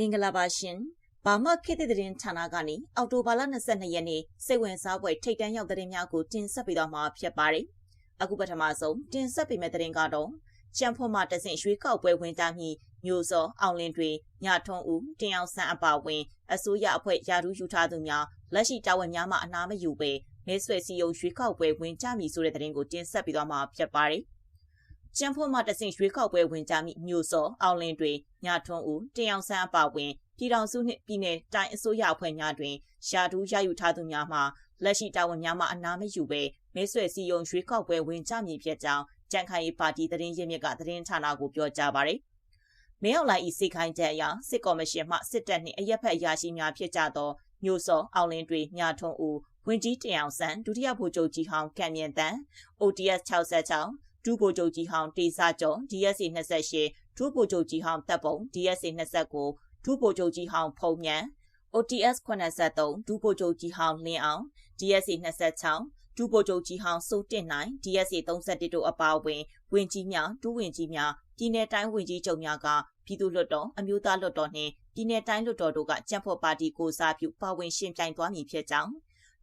မင်္ဂလာပါရှင်ဘာမှခေတ်သစ်သတင်းဌာနကနေအော်တိုဘာလ22ရက်နေ့စိတ်ဝင်စားဖွယ်ထိတ်တန့်ရောက်သတင်းများကိုတင်ဆက်ပေးတော့မှာဖြစ်ပါတယ်အခုပထမဆုံးတင်ဆက်ပေးမယ့်သတင်းကတော့ချမ်ဖွန်မှာတဆင့်ရွှေကောက်ပွဲဝင်ကြမည်မျိုးစောအောင်လင်းတွေညထုံးဦးတင်အောင်ဆန်းအပါဝင်အစိုးရအဖွဲ့ယာထူးယူထားသူများလက်ရှိတာဝန်များမှအနာမယူပဲမဲဆွယ်စီယုံရွှေကောက်ပွဲဝင်ကြမည်ဆိုတဲ့သတင်းကိုတင်ဆက်ပေးတော့မှာဖြစ်ပါတယ် ကျန်းဖို့မှတဆင့်ရွှေခောက်ပွဲဝင်ကြမိမျိုးစောအောင်လင်းတွေညထွန်းဦးတင်အောင်ဆန်းအပါဝင်ပြည်တော်စုနှင့်ပြည်내တိုင်းအစိုးရအဖွဲ့များတွင်ရှာတူးရယူထားသူများမှလက်ရှိတာဝန်များမှအနာမယူပဲမဲဆွယ်စီယုံရွှေခောက်ပွဲဝင်ကြမည်ဖြစ်ကြောင်းကြံခိုင်ပါတီသတင်းရင်းမြစ်ကသတင်းဌာနကိုပြောကြားပါရယ်မင်းအောင်လိုင်ဤစိတ်ခိုင်းချက်အရစစ်ကော်မရှင်မှစစ်တပ်နှင့်အရက်ဖက်အရာရှိများဖြစ်ကြသောမျိုးစောအောင်လင်းတွေညထွန်းဦးဝင်ကြီးတင်အောင်ဆန်းဒုတိယဗိုလ်ချုပ်ကြီးဟောင်းကံမြင့်တန်း ODS 66 ဒုဗိုလ်ချုပ်ကြီးဟောင်းတေစာကျော် DSA 28ဒုဗိုလ်ချုပ်ကြီးဟောင်းတပ်ပုံ DSA 29ဒုဗိုလ်ချုပ်ကြီးဟောင်းဖုံမြန် OTS 83ဒုဗိုလ်ချုပ်ကြီးဟောင်းလင်းအောင် DSA 26ဒုဗိုလ်ချုပ်ကြီးဟောင်းစိုးတင်နိုင် DSA 31တို့အပါအဝင်ဝင်ကြီးများဒုဝင်ကြီးများပြည်내တိုင်းဝင်ကြီးချုပ်များကပြည်သူ့လွှတ်တော်အမျိုးသားလွှတ်တော်နှင့်ပြည်내တိုင်းလွှတ်တော်တို့ကကြံ့ဖို့ပါတီကိုစားပြုပါဝင်ရှင်ပြိုင်သွားမည်ဖြစ်ကြောင်း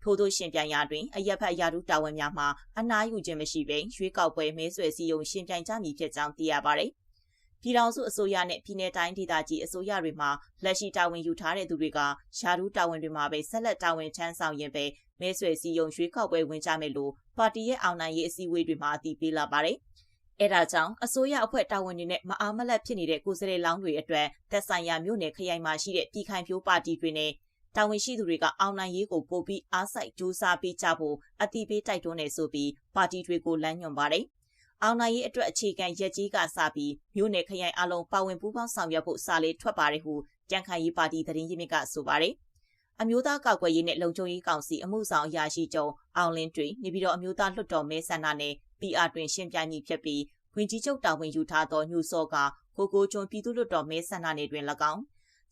ထို့သောရှင်ပြိုင်ရာတွင်အရက်ဖက်ရာထူးတာဝန်များမှာအနားယူခြင်းမရှိဘဲရွေးကောက်ပွဲမဲဆွယ်စည်းရုံးရှင်ပြိုင်ကြမည်ဖြစ်ကြောင်းသိရပါသည်။ပြည်ထောင်စုအစိုးရနဲ့ပြည်내တိုင်းဒေသကြီးအစိုးရတွေမှာလက်ရှိတာဝန်ယူထားတဲ့သူတွေကရာထူးတာဝန်တွေမှာပဲဆက်လက်တာဝန်ထမ်းဆောင်ရင်းပဲမဲဆွယ်စည်းရုံးရွေးကောက်ပွဲဝင်ကြမယ်လို့ပါတီရဲ့အောင်နိုင်ရေးအစည်းအဝေးတွေမှာအတည်ပြုလာပါတယ်။အဲဒါကြောင့်အစိုးရအဖွဲ့တာဝန်တွေနဲ့မအားမလတ်ဖြစ်နေတဲ့ကိုယ်စားလှယ်လောင်းတွေအတွက်သက်ဆိုင်ရာမြို့နယ်ခရိုင်မှာရှိတဲ့ပြည်ခိုင်ဖြိုးပါတီတွေနဲ့ တာဝန်ရှိသူတွေကအောင်နိုင်ရေးကိုပို့ပြီးအားစိုက်ကြိုးစားပေးကြဖို့အတိပေးတိုက်တွန်းနေဆိုပြီးပါတီတွေကိုလမ်းညွှန်ပါတယ်။အောင်နိုင်ရေးအတွက်အခြေခံရက်ကြီးကစပြီးမြို့နယ်ခရိုင်အလုံးပါဝင်ပူးပေါင်းဆောင်ရွက်ဖို့စာလေးထွက်ပါတယ်ဟုကြံခိုင်ရေးပါတီသတင်းရင်းမြစ်ကဆိုပါတယ်။အမျိုးသားကောက်ွယ်ရေးနဲ့လုံခြုံရေးကောင်စီအမှုဆောင်အရာရှိချုပ်အောင်လင်းတွင်နေပြီးတော့အမျိုးသားလွှတ်တော်မဲဆန္ဒနဲ့ PR တွင်ရှင်းပြမည်ဖြစ်ပြီးဝင်ကြီးချုပ်တာဝန်ယူထားသောညူစောကကိုကိုကျွန်းပြည်သူ့လွှတ်တော်မဲဆန္ဒနယ်တွင်၎င်း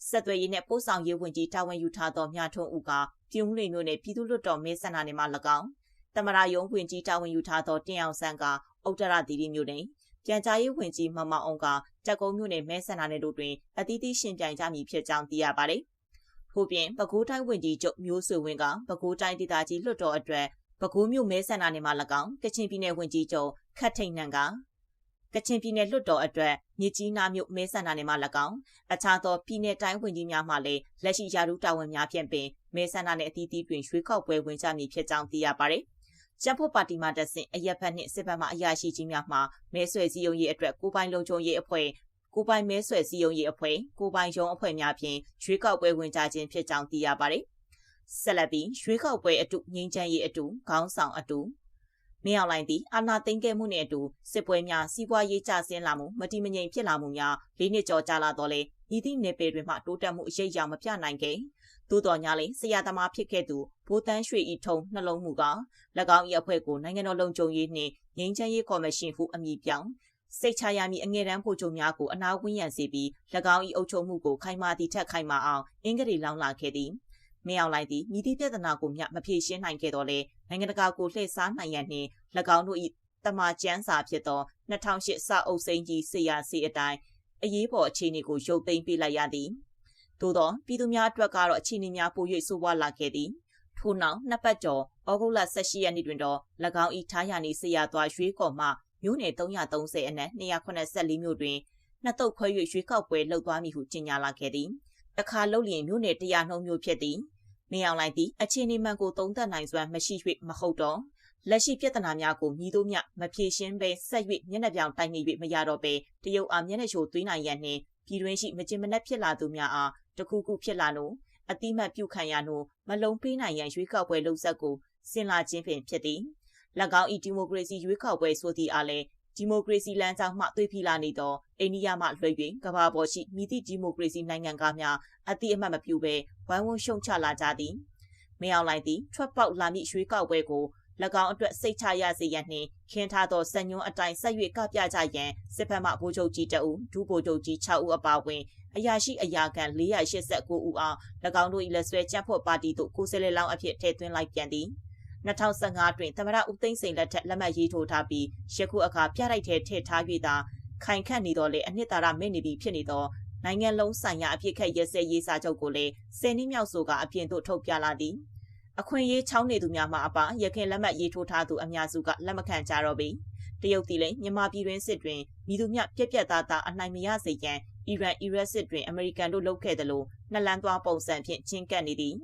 ဆက်သွယ်ရေးနဲ့ပို့ဆောင်ရေးဝန်ကြီးတာဝန်ယူထားသောမြထွန်းဦးကပြုံးလီမျိုးနဲ့ပြည်သူ့လွှတ်တော်မဲဆန္ဒနယ်မှာ၎င်းတမရာယုံဝန်ကြီးတာဝန်ယူထားသောတင်အောင်ဆန်းကဥတ္တရတီတီမျိုးနဲ့ပြန်ကြားရေးဝန်ကြီးမမအောင်ကတက်ကုန်းမြို့နယ်မဲဆန္ဒနယ်တို့တွင်အသီးသီးရှင်ပြိုင်ကြမည်ဖြစ်ကြောင်းသိရပါတယ်။ထို့ပြင်ပဲခူးတိုင်းဝန်ကြီးချုပ်မျိုးဆွေဝင်းကပဲခူးတိုင်းဒေသကြီးလွှတ်တော်အတွက်ပဲခူးမြို့မဲဆန္ဒနယ်မှာ၎င်းကချင်ပြည်နယ်ဝန်ကြီးချုပ်ခတ်ထိန်နန်က ကချင်ပြည်နယ်လွှတ်တော်အတွက်မြစ်ကြီးနားမြို့မဲဆန္ဒနယ်မှာ၎င်းအခြားသောပြည်내တိုင်းဝန်ကြီးများမှလည်းလက်ရှိရာထူးတာဝန်များဖြင့်ပင်မဲဆန္ဒနယ်အသီးသီးတွင်ရွှေခောက်ပွဲဝင်ကြမည်ဖြစ်ကြောင်းသိရပါတယ်။ကျပ်ဖို့ပါတီမှတဆင့်အရက်ဖက်နှင့်စစ်ဘက်မှအရာရှိကြီးများမှမဲဆွယ်စည်းရုံးရေးအတွက်ကိုပိုင်လုံခြုံရေးအဖွဲ့ကိုပိုင်မဲဆွယ်စည်းရုံးရေးအဖွဲ့ကိုပိုင်ရုံးအဖွဲ့များဖြင့်ရွေးကောက်ပွဲဝင်ကြခြင်းဖြစ်ကြောင်းသိရပါတယ်။ဆက်လက်ပြီးရွေးကောက်ပွဲအတူငင်းချမ်းရေးအတူခေါင်းဆောင်အတူ မင်းအောင်လှိုင်သည်အာဏာသိမ်းခဲ့မှုနှင့်အတူစစ်ပွဲများစီးပွားရေးကျဆင်းလာမှုမတိမငြိမ်ဖြစ်လာမှုများလေးနှစ်ကျော်ကြာလာတော့လေဤသည့်နယ်ပယ်တွင်မှတိုးတက်မှုအရေးအယောင်မပြနိုင်ခဲ့သို့တော်ညာလေဆရာသမားဖြစ်ခဲ့သူဘိုးတန်းရွှေဤထုံနှလုံးမူက၎င်း၏အဖွဲ့ကိုနိုင်ငံတော်လုံခြုံရေးနှင့်ငြိမ်းချမ်းရေးကော်မရှင်ဟုအမည်ပြောင်းစိတ်ချရမည်အငယ်တန်းဖို့ချုပ်များကိုအနာဝင်းရန်စေပြီး၎င်း၏အုပ်ချုပ်မှုကိုခိုင်မာသည့်ထက်ခိုင်မာအောင်အင်္ဂလိပ်လောင်းလာခဲ့သည် မင်းအောင်လိုက်သည်မြည်သည့်ပြဿနာကိုမျှမဖြေရှင်းနိုင်ခဲ့တော့လေနိုင်ငံတကာကိုလှည့်စားနိုင်ရန်နှင့်၎င်းတို့၏တမကျန်းစာဖြစ်သော2008စာအုပ်စိန်ကြီးဆေးရစီအတိုင်းအရေးပေါ်အခြေအနေကိုရုပ်သိမ်းပေးလိုက်ရသည်သို့သောပြည်သူများအတွက်ကတော့အခြေအနေများပို၍ဆိုးဝါးလာခဲ့သည်ထို့နောက်နှစ်ပတ်ကျော်ဩဂုတ်လ18ရက်နေ့တွင်တော့၎င်း၏ထားရနေဆေးရသွားရွှေကော်မှမြို့နယ်330အနက်284မြို့တွင်နှစ်တုပ်ခွဲ၍ရွှေကောက်ပွဲလှုပ်သွားမည်ဟုကြေညာလာခဲ့သည်တခါလှုပ်လျင်မြို့နယ်100နှုံမြို့ဖြစ်သည် မင်းအောင်လိုက်သည်အခြေအနေမှန်ကိုသုံးသပ်နိုင်စွမ်းမရှိ၍မဟုတ်တော့လက်ရှိပြဿနာများကိုမြည်တို့မြမဖြေရှင်းဘဲဆက်၍မျက်နှာပြောင်တိုင်နေ၍မရတော့ဘဲတရုတ်အားမျက်နှာချိုသွေးနိုင်ရန်နှင့်ပြည်တွင်းရှိမကျင်မနှက်ဖြစ်လာသူများအားတခုခုဖြစ်လာနို့အတိမတ်ပြုခံရနို့မလုံးပေးနိုင်ရန်ရွေးကောက်ပွဲလှုပ်ဆက်ကိုဆင်လာခြင်းပင်ဖြစ်သည်၎င်း၏ဒီမိုကရေစီရွေးကောက်ပွဲဆိုသည့်အားလည်း ဒီမိုကရေစီလမ်းကြောင်းမှသွေးဖီလာနေသောအိန္ဒိယမှလွှဲ၍ကမ္ဘာပေါ်ရှိမိသည့်ဒီမိုကရေစီနိုင်ငံကားများအတိအမှတ်မပြုဘဲဝိုင်းဝန်းရှုံချလာကြသည်မင်းအောင်လှိုင်သည်ထွက်ပေါက်လာမည့်ရွှေကောက်ပွဲကို၎င်းအတွက်စိတ်ချရစေရန်နှင့်ခင်းထားသောစံညွှန်းအတိုင်းဆက်၍ကပြကြရန်စစ်ဖက်မှဗိုလ်ချုပ်ကြီးတအုပ်ဒုဗိုလ်ချုပ်ကြီး6ဦးအပါအဝင်အရာရှိအရာခံ489ဦးအား၎င်းတို့၏လက်ဆွဲကြက်ဖို့ပါတီသို့ကိုယ်စားလှယ်လောင်းအဖြစ်ထည့်သွင်းလိုက်ပြန်သည် 2015တွင်သမရဦးသိန်းစိန်လက်ထက်လက်မှတ်ရေးထိုးထားပြီးယခုအခါပြလိုက်တဲ့ထည့်ထား၍သာခိုင်ခန့်နေတော့လေအနှစ်သာရမဲ့နေပြီဖြစ်နေသောနိုင်ငံလုံးဆိုင်ရာအပြစ်ခတ်ရဲစဲရေးစာချုပ်ကိုလည်းဆယ်နှစ်မြောက်ဆိုကအပြင်သို့ထုတ်ပြလာသည်အခွင့်အရေးချောင်းနေသူများမှအပရခင်လက်မှတ်ရေးထိုးထားသူအများစုကလက်မခံကြတော့ပေတရုတ်တီလည်းမြန်မာပြည်တွင်းစစ်တွင်မိသူမြပြက်ပြက်သားသားအနိုင်မရစေရန်အီရန်အီရတ်စစ်တွင်အမေရိကန်တို့လုပ်ခဲ့သလိုနှလန်းသွားပုံစံဖြင့်ချင်းကပ်နေသည်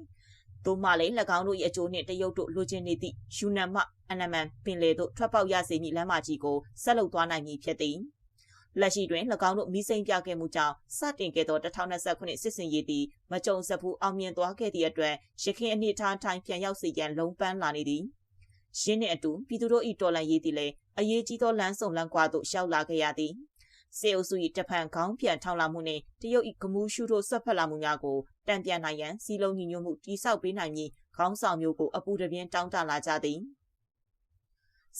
သို့မှလည်း၎င်းတို့၏အကျိုးနှင့်တရုတ်တို့လိုချင်နေသည့်ယူနန်မှအနမန်ပင်လေတို့ထွက်ပေါက်ရစေမည့်လမ်းမကြီးကိုဆက်လုပ်သွားနိုင်မည်ဖြစ်သည်လက်ရှိတွင်၎င်းတို့မိစိမ့်ပြခဲ့မှုကြောင့်စတင်ခဲ့သော2029စစ်စင်ရေးသည်မကြုံစဖူးအောင်မြင်သွားခဲ့သည့်အတွက်ရခိုင်အနေထားတိုင်းပြန်ရောက်စေရန်လုံးပန်းလာနေသည်ရင်းနှင့်အတူပြည်သူတို့၏တော်လှန်ရေးသည်လည်းအရေးကြီးသောလမ်းဆောင်လမ်းကွာသို့ရှောက်လာခဲ့ရသည် စေအုပ်စု၏တဖန်ခေါင်းပြန်ထောင်လာမှုနှင့်တရုတ်၏ကမူးရှုတို့ဆွတ်ဖက်လာမှုများကိုတံပြန်နိုင်ရန်စီလုံးညီညွတ်မှုတိဆောက်ပေးနိုင်မည်ခေါင်းဆောင်မျိုးကိုအပူတပြင်းတောင်းတလာကြသည်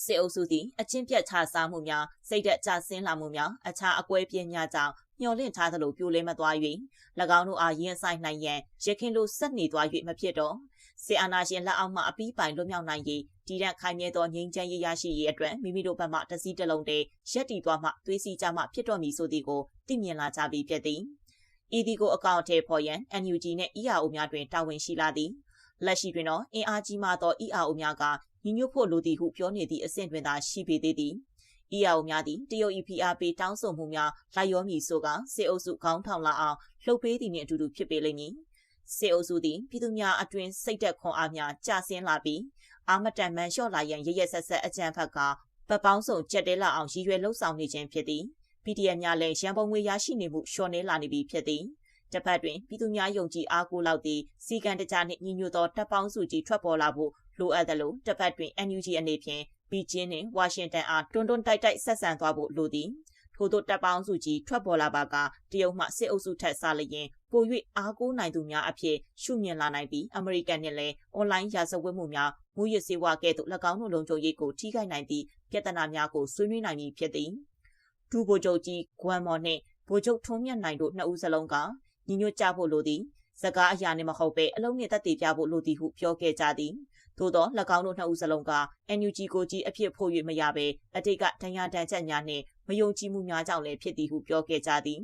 စေအုပ်စုသည်အချင်းပြတ်ချစားမှုများစိတ်သက်ကြဆင်းလာမှုများအခြားအကွဲပြင်းများကြောင့်မျော်လင့်ထားသလိုပြိုလဲမသွား၍၎င်းတို့အားရင်ဆိုင်နိုင်ရန်ရခင်လိုဆက်နေသွား၍မဖြစ်တော့ စေအာနာရှင်လက်အောက်မှအပီးပိုင်လွတ်မြောက်နိုင်ရေးတည်တဲ့ခိုင်မြဲသောငြိမ်းချမ်းရေးရရှိရေးအတွက်မိမိတို့ဘက်မှတစည်းတလုံးတည်းရက်တည်သွားမှသွေးစီကြမှဖြစ်တော်မူဆိုသည်ကိုသိမြင်လာကြပြီဖြစ်သည်။ဤဒီကိုအကောင့်ထဲပေါ်ရန် NUG နှင့် ERO များတွင်တာဝန်ရှိလာသည်။လက်ရှိတွင်တော့အင်အားကြီးမားသော ERO များကညီညွတ်ဖို့လိုသည်ဟုပြောနေသည့်အဆင့်တွင်သာရှိပေသေးသည်။ ERO များသည်တရုတ် EPRP တောင်းဆိုမှုများလိုက်ရောမည်ဆိုကစေအုပ်စုခေါင်းထောင်လာအောင်လှုပ်ပေးသည်နှင့်အတူတူဖြစ်ပေလိမ့်မည်။ စေအုပ်စုသည်ပြည်သူများအတွင်စိတ်သက်ခွန်အားများကျဆင်းလာပြီးအာမတန်မှန်လျှော့လာရန်ရရဆက်ဆက်အကြံဖက်ကပတ်ပေါင်းစုံကြက်တဲလာအောင်ရည်ရွယ်လှုပ်ဆောင်နေခြင်းဖြစ်သည် PDF များလည်းရန်ပုံငွေရရှိနေမှုလျှော့နေလာနေပြီဖြစ်သည်တစ်ဖက်တွင်ပြည်သူများယုံကြည်အားကိုးလောက်သည့်စီကံတကြနှင့်ညီညွတ်သောတပ်ပေါင်းစုကြီးထွက်ပေါ်လာဖို့လိုအပ်သလိုတစ်ဖက်တွင် NUG အနေဖြင့်ဘီကျင်းနှင့်ဝါရှင်တန်အားတွန်းတွန်းတိုက်တိုက်ဆက်ဆံသွားဖို့လိုသည် ထို့သောတပ်ပေါင်းစုကြီးထွက်ပေါ်လာပါကတရုတ်မှစစ်အုပ်စုထက်စားလျင်ပို၍အားကိုးနိုင်သူများအဖြစ်ရှုမြင်လာနိုင်ပြီးအမေရိကန်နှင့်လည်းအွန်လိုင်းရာဇဝတ်မှုများမူရစေဝါကဲ့သို့၎င်းတို့လုံခြုံရေးကိုထိခိုက်နိုင်သည့်ပြဿနာများကိုဆွေးနွေးနိုင်မည်ဖြစ်သည်ဒူဘိုဂျုတ်ကြီးဂွမ်မော်နှင့်ဘိုဂျုတ်ထုံးမြတ်နိုင်တို့နှစ်ဦးစလုံးကညီညွတ်ကြဖို့လိုသည်စကားအရာနှင့်မဟုတ်ပဲအလုံးနှင့်တက်တည်ပြဖို့လိုသည်ဟုပြောခဲ့ကြသည်သို့သော၎င်းတို့နှစ်ဦးစလုံးက NUG ကိုကြီးအဖြစ်ဖို့၍မရဘဲအတိတ်ကဒဏ်ရာဒဏ်ချက်များနှင့် မယုံကြည်မှုများကြောင့်လည်းဖြစ်သည်ဟုပြောခဲ့ကြသည်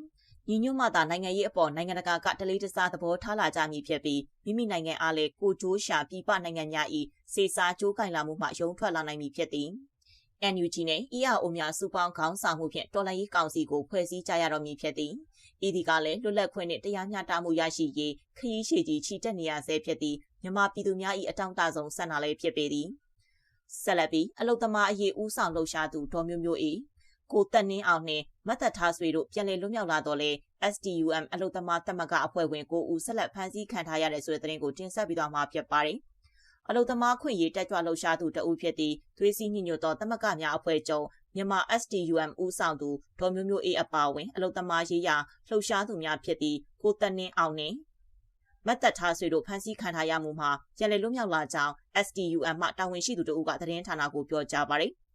ညီညွတ်မှသာနိုင်ငံရေးအပေါ်နိုင်ငံတကာကတလေးတစားသဘောထားလာကြမည်ဖြစ်ပြီးမိမိနိုင်ငံအားလည်းကိုကြိုးရှာပြပနိုင်ငံများ၏စေစားကြိုးကင်လာမှုမှရုံထွက်လာနိုင်မည်ဖြစ်သည် NUG နဲ့ ERO များစုပေါင်းခေါင်းဆောင်မှုဖြင့်တော်လှန်ရေးကောင်စီကိုဖွဲ့စည်းကြရတော့မည်ဖြစ်သည်ဤဒီကလည်းလွတ်လပ်ခွင့်နှင့်တရားမျှတမှုရရှိရေးခရီးရှည်ကြီးချီတက်နေရဆဲဖြစ်သည်မြန်မာပြည်သူများ၏အတောင့်တဆုံးဆန္ဒလည်းဖြစ်ပေသည်ဆက်လက်ပြီးအလုသမားအရေးဦးဆောင်လှုပ်ရှားသူဒေါ်မျိုးမျိုး၏ ကိုတက်နင်းအောင်နှင့်မတ်သက်ထားဆွေတို့ပြန်လည်လွတ်မြောက်လာတော့လေ STUM အလုသမားတက်မကအဖွဲ့ဝင်ကိုဦးဆက်လက်ဖမ်းဆီးခံထားရတဲ့ဆိုတဲ့သတင်းကိုတင်ဆက်ပြီးတော့မှာဖြစ်ပါတယ်။အလုသမားခွင့်ရေးတက်ကြွလှုပ်ရှားသူတဦးဖြစ်သည့်သွေးစည်းညညွတ်သောတက်မကများအဖွဲ့ချုပ်မြန်မာ STUM ဦးဆောင်သူဒေါ်မျိုးမျိုးအေးအပါဝင်အလုသမားရေးရာလှုပ်ရှားသူများဖြစ်သည့်ကိုတက်နင်းအောင်နှင့်မတ်သက်ထားဆွေတို့ဖမ်းဆီးခံထားရမှုမှာပြန်လည်လွတ်မြောက်လာကြောင်း STUM မှတာဝန်ရှိသူတို့ကသတင်းဌာနကိုပြောကြားပါတယ်။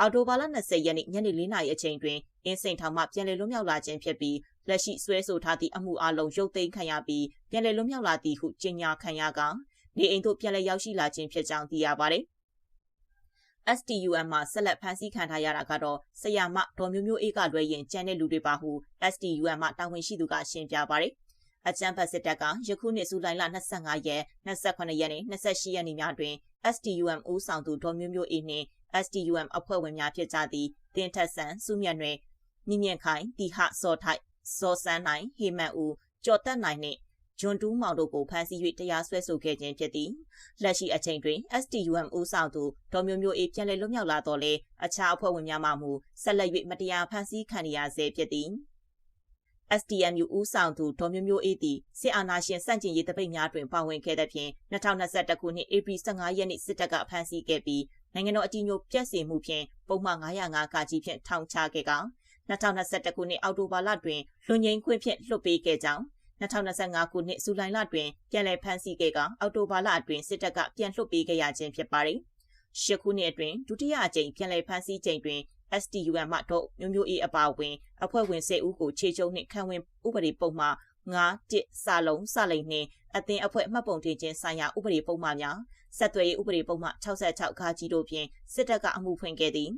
အော်တိုဘာလ20ရက်နေ့ညနေ4နာရီအချိန်တွင်အင်းစိန်ထောင်မှပြန်လည်လွတ်မြောက်လာခြင်းဖြစ်ပြီးလက်ရှိဆွဲဆိုထားသည့်အမှုအလုံးရုပ်သိမ်းခံရပြီးပြန်လည်လွတ်မြောက်လာသည်ဟုကြေညာခံရကနေအိမ်သို့ပြန်လည်ရောက်ရှိလာခြင်းဖြစ်ကြောင်းသိရပါတယ်။ STUM မှာဆက်လက်ဖမ်းဆီးခံထားရတာကတော့ဆရာမဒေါ်မျိုးမျိုးအေးကလွဲရင်ကျန်တဲ့လူတွေပါဟု STUM မှာတာဝန်ရှိသူကရှင်းပြပါတယ်။အကြံဖတ်စစ်တပ်ကယခုနှစ်ဇူလိုင်လ25ရက်28ရက်နေ့28ရက်နေ့များတွင် STUM ဦးဆောင်သူဒေါ်မျိုးမျိုးအေးနှင့် STUM အဖွဲ့ဝင်များဖြစ်ကြသည့်တင်ထက်ဆန်စုမြတ်နွယ်မြင့်မြင့်ခိုင်တီဟစောထိုက်စောစန်းနိုင်ဟေမန်ဦးကျော်တက်နိုင်နှင့်ဂျွန်တူးမောင်တို့ကိုဖမ်းဆီး၍တရားစွဲဆိုခဲ့ခြင်းဖြစ်သည်လက်ရှိအချိန်တွင် STUM ဦးဆောင်သူဒေါ်မျိုးမျိုးအေးပြန်လည်လွတ်မြောက်လာတော့လေအခြားအဖွဲ့ဝင်များမှမူဆက်လက်၍မတရားဖမ်းဆီးခံရဆဲဖြစ်သည် STMU ဦးဆောင်သူဒေါ်မျိုးမျိုးအေးသည်စစ်အာဏာရှင်စန့်ကျင်ရေးတပိတ်များတွင်ပါဝင်ခဲ့တဲ့ဖြင့်2021ခုနှစ်ဧပြီ15ရက်နေ့စစ်တပ်ကဖမ်းဆီးခဲ့ပြီး နိုင်ငံတော်အကြီးအကျယ်ပြက်စီမှုဖြင့်ပုံမှန်905ကကြီးဖြင့်ထောင်ချခဲ့က2021ခုနှစ်အောက်တိုဘာလတွင်လွန်ငင်းခွင့်ဖြင့်လွှတ်ပေးခဲ့ကြောင်း2025ခုနှစ်ဇူလိုင်လတွင်ပြန်လည်ဖမ်းဆီးခဲ့ကအောက်တိုဘာလအတွင်းစစ်တပ်ကပြန်လွှတ်ပေးခဲ့ရခြင်းဖြစ်ပါတယ်။ရှစ်ခုနှစ်အတွင်းဒုတိယအကြိမ်ပြန်လည်ဖမ်းဆီးချိန်တွင် STUM မှတော့မျိုးမျိုးအေးအပါအဝင်အဖွဲ့ဝင်10ဦးကိုခြေကျုံနှင့်ခံဝင်ဥပဒေပုံမှန်9တစ်စာလုံးစလိန်နှင့်အသင်းအဖွဲ့မှတ်ပုံတင်ခြင်းဆိုင်ရာဥပဒေပုံမှန်များ ဆက်သွယ်ရေးဥပဒေပုံမှန်66ခါကြီးတို့ဖြင့်စစ်တပ်ကအမှုဖွင့်ခဲ့သည်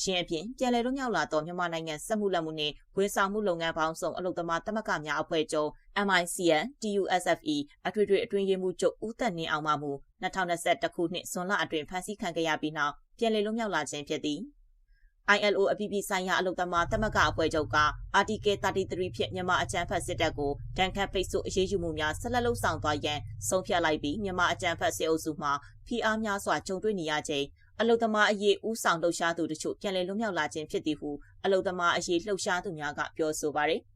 ရှင်အပြင်ပြည်လည်လွတ်မြောက်လာသောမြန်မာနိုင်ငံစက်မှုလက်မှုနှင့်ဝန်ဆောင်မှုလုပ်ငန်းပေါင်းစုံအလုပ်သမားသမဂ္ဂများအဖွဲ့ချုပ် MICN TUSFE အထွေထွေအတွင်းရေးမှူးချုပ်ဦးသက်နှင်းအောင်မှမူ2021ခုနှစ်ဇွန်လအတွင်းဖမ်းဆီးခံခဲ့ရပြီးနောက်ပြည်လည်လွတ်မြောက်လာခြင်းဖြစ်သည် ILO အပြည်ပြည်ဆိုင်ရာအလုပ်သမားသမဂ္ဂအဖွဲ့ချုပ်က Article 33ဖြင့်မြန်မာအကြမ်းဖက်စစ်တပ်ကိုတန်ခတ်ပိတ်ဆို့အရေးယူမှုများဆက်လက်လှုပ်ဆောင်သွားရန်ဆုံးဖြတ်လိုက်ပြီးမြန်မာအကြမ်းဖက်စစ်အုပ်စုမှဖိအားများစွာကြုံတွေ့နေရခြင်းအလုသမားအရေးဦးဆောင်လှုပ်ရှားသူတို့ချို့ပြန်လည်လွတ်မြောက်လာခြင်းဖြစ်သည်ဟုအလုသမားအရေးလှုပ်ရှားသူများကပြောဆိုပါရယ်။